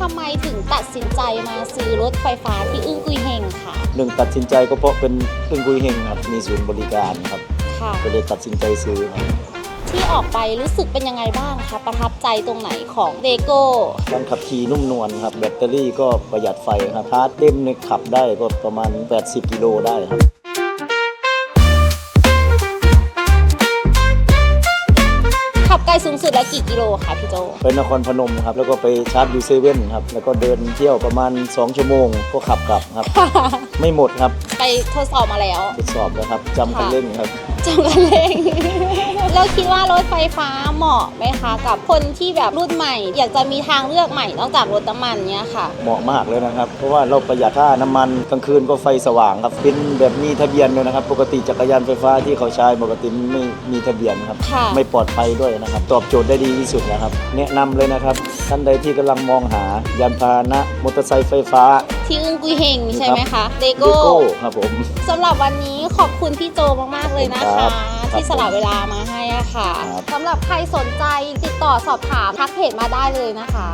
ทำไมถึงตัดสินใจมาซื้อรถไฟฟ้าที่อึ้งกุยเฮงคะหนึ่งตัดสินใจก็เพราะเป็นอึ้งกุยเฮงครับมีศูนย์บริการครับก็เลยตัดสินใจซื้อครับที่ออกไปรู้สึกเป็นยังไงบ้างคะประทับใจตรงไหนของเดโก้การขับขี่นุ่มนวลครับ แบตเตอรี่ก็ประหยัดไฟครับพาร์ทเต็มเนี่ยขับได้ก็ประมาณ 80 กิโลได้ครับ งสุดแล้วกี่กิโลคะพี่โจไปนครพนมครับ แล้วก็ไปชาร์จอยู่เซเว่นครับ แล้วก็เดินเที่ยวประมาณ 2 ชั่วโมงก็ขับกลับครับ ไม่หมดครับ ไปทดสอบมาแล้ว ทดสอบแล้วครับจำคันเร่งครับจำกันเองเราคิดว่ารถไฟฟ้าเหมาะไหมคะ กับคนที่แบบรุ่นใหม่ อยากจะมีทางเลือกใหม่นอกจากรถน้ำมันเนี้ยค่ะ เหมาะมากเลยนะครับ เพราะว่าเราประหยัดค่าน้ำมันกลางคืนก็ไฟสว่างครับเป็นแบบมีทะเบียนเลยนะครับ ปกติจักรยานไฟฟ้าที่เขาใช้ปกติไม่มีทะเบียนครับ ค่ะ ไม่ปลอดภัยด้วยนะครับ ตอบโจทย์ได้ดีที่สุดนะครับ แนะนำเลยนะครับ ท่านใดที่กำลังมองหายานพาหนะมอเตอร์ไซค์ไฟฟ้า ที่อึ้งกุยเฮงใช่ไหมคะเดเดโก้โก้ครับผมสำหรับวันนี้ขอบคุณพี่โจมากๆเลยนะครัคะบที่สละเวลามาให้อะค่ะครับสำหรับใครสนใจติดต่อสอบถามทักเพจมาได้เลยนะคะ